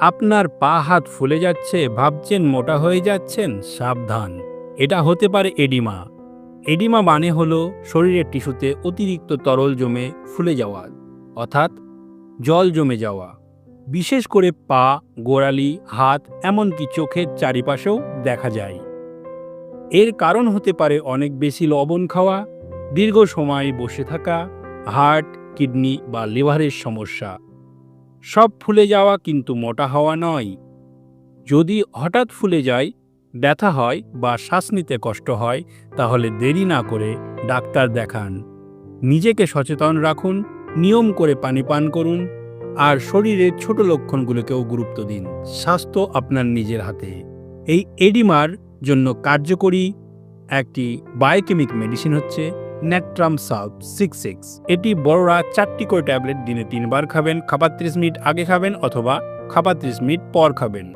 আপনার পা হাত ফুলে যাচ্ছে, ভাবছেন মোটা হয়ে যাচ্ছেন, সাবধান। এটা হতে পারে এডিমা। এডিমা মানে হলো শরীরের টিস্যুতে অতিরিক্ত তরল জমে ফুলে যাওয়া, অর্থাৎ জল জমে যাওয়া। বিশেষ করে পা, গোড়ালি, হাত, এমনকি চোখের চারিপাশেও দেখা যায়। এর কারণ হতে পারে অনেক বেশি লবণ খাওয়া, দীর্ঘ সময় বসে থাকা, হার্ট, কিডনি বা লিভারের সমস্যা। সব ফুলে যাওয়া কিন্তু মোটা হওয়া নয়। যদি হঠাৎ ফুলে যায়, ব্যথা হয় বা শ্বাস নিতে কষ্ট হয়, তাহলে দেরি না করে ডাক্তার দেখান। নিজেকে সচেতন রাখুন, নিয়ম করে পানি পান করুন, আর শরীরের ছোট লক্ষণগুলোকেও গুরুত্ব দিন। স্বাস্থ্য আপনার নিজের হাতে। এই এডিমার জন্য কার্যকরী একটি বায়োকেমিক মেডিসিন হচ্ছে ন্যাট্রাম সাব সিক্স সিক্স এটি বড়রা চারটি করে ট্যাবলেট দিনে তিনবার খাবেন, খাবার ত্রিশ মিনিট আগে খাবেন অথবা খাবার ত্রিশ মিনিট পর খাবেন।